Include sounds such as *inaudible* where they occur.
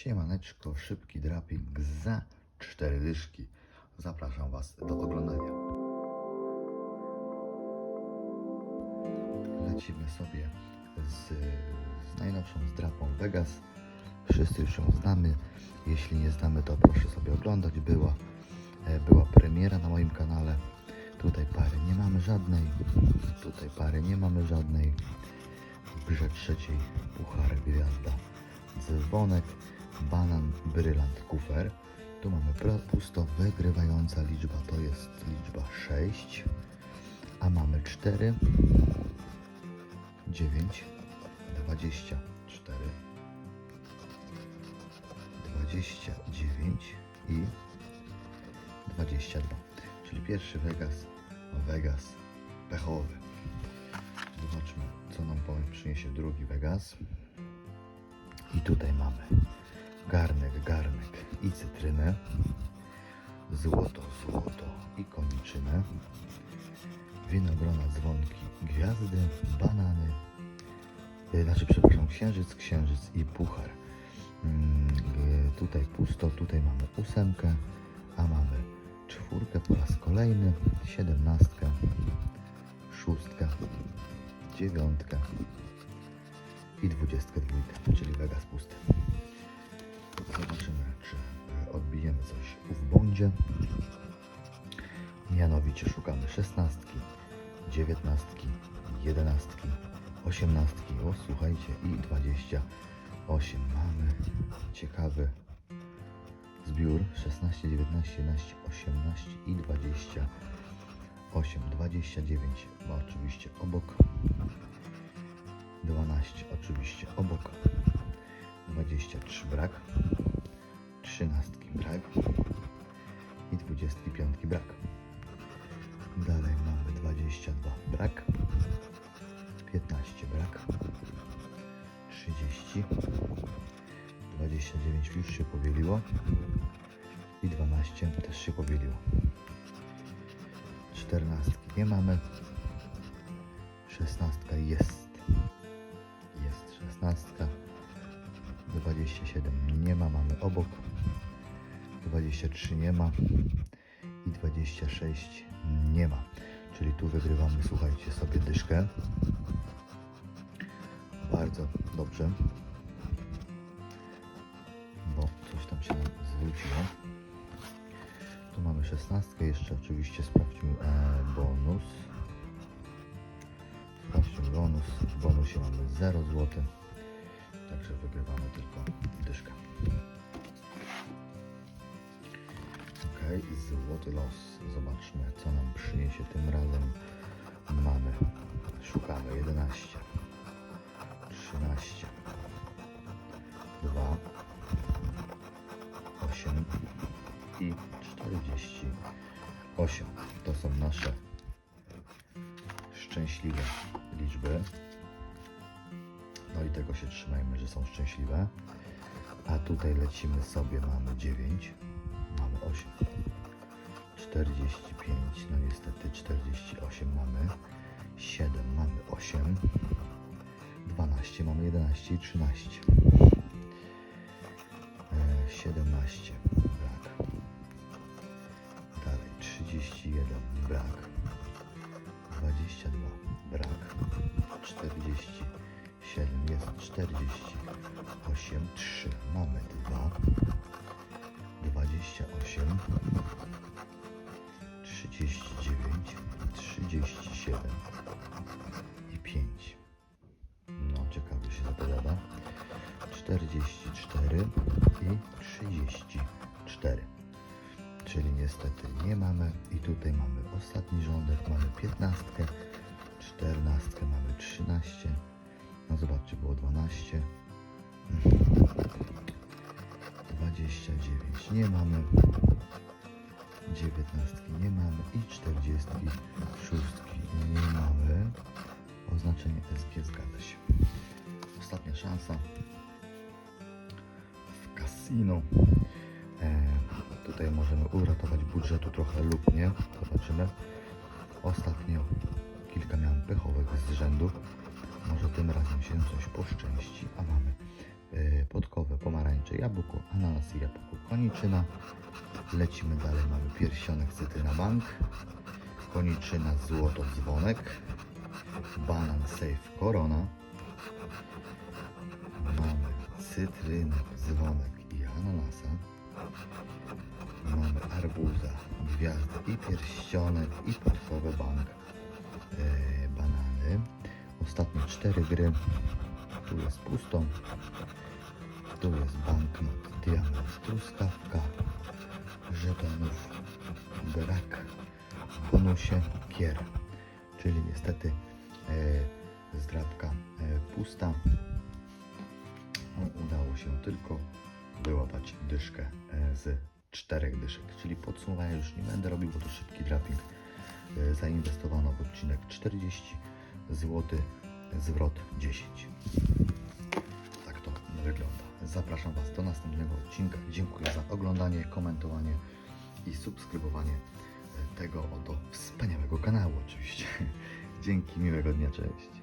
Siemaneczko, szybki draping za cztery dyszki. Zapraszam Was do oglądania. Lecimy sobie z, z najnowszą zdrapą Vegas. Wszyscy już ją znamy. Jeśli nie znamy, to proszę sobie oglądać. Była, e, była premiera na moim kanale. Tutaj pary nie mamy żadnej. Tutaj pary nie mamy żadnej. W grze trzeciej puchar gwiazda dzwonek, banan, brylant, kufer. Tu mamy pusto wygrywająca liczba, to jest liczba 6, a mamy 4, 9, 24, 29 i 22. Czyli pierwszy Vegas, Vegas pechowy. Zobaczmy, co nam powiem przyniesie drugi Vegas. I tutaj mamy garnek, garnek i cytrynę, złoto, złoto i koniczynę, winogrona, dzwonki, gwiazdy, banany, y, znaczy przepraszam, księżyc, księżyc i puchar. Mm, y, Tutaj pusto, tutaj mamy ósemkę, a mamy czwórkę po raz kolejny, siedemnastkę, szóstkę, dziewiątkę, i 22, czyli Vegas pusty. Bądzie. Mianowicie szukamy 16, 19, 11, 18, o słuchajcie, i 28. Mamy ciekawy zbiór 16, 19, 11, 18 i 28. 29 ma oczywiście obok 22 brak, 15 brak, 30, 29 już się powieliło. I 12 też się powieliło. 14 nie mamy, 16 jest. Jest 16, 27 nie ma, mamy obok, 23 nie ma. I 26 nie ma. Czyli tu wygrywamy, słuchajcie, sobie dyszkę. Bardzo dobrze, bo coś tam się zwróciło. Tu mamy 16, jeszcze oczywiście sprawdźmy e, bonus. Sprawdźmy bonus. W bonusie mamy 0 zł. Także wygrywamy tylko dyszkę. Złoty los. Zobaczmy, co nam przyniesie tym razem. Mamy, szukamy 11, 13, 2, 8 i 48. To są nasze szczęśliwe liczby. No i tego się trzymajmy, że są szczęśliwe. A tutaj lecimy sobie, mamy 9, mamy 8, 45, no niestety 48 mamy, 7 mamy 8, 12 mamy 11 i 13, e, 17 brak, dalej 31 brak, 22 brak, 47 jest 48, 3 mamy 2, 28, 39, 37 i 5. No ciekawie się zapowiada. 44 i 34. Czyli niestety nie mamy. I tutaj mamy ostatni rządek, mamy 15, 14 mamy 13. No zobaczcie, było 12. *laughs* 29 nie mamy. 19 nie mamy i 46 nie mamy. Oznaczenie SG zgadza się. Ostatnia szansa w casino. E, tutaj możemy uratować budżetu trochę lub nie. Zobaczymy. Ostatnio kilka miałem pechowych z rzędu. Może tym razem się coś poszczęści, a mamy e, podkowę pomarańcze jabłko, ananas i jabłko koniczyna. Lecimy dalej, mamy pierścionek cytryna bank, koniczyna złoto dzwonek, banan safe korona, mamy cytrynę dzwonek i ananasa, mamy arbuza, gwiazdę i pierścionek i podkowy bank, e, banany. Ostatnie cztery gry, tu jest pusto, tu jest banknot, diament, truskawka, żetonów, brak, w bonusie kier, czyli niestety e, zdrabka e, pusta. No, udało się tylko wyłapać dyszkę e, z czterech dyszek, czyli podsumowania już nie będę robił, bo to szybki drafting. E, zainwestowano w odcinek 40 zł, zwrot 10 tak to wygląda. Zapraszam Was do następnego odcinka. Dziękuję za oglądanie, komentowanie i subskrybowanie e, tego oto wspaniałego kanału oczywiście. *laughs* Dzięki, miłego dnia, cześć.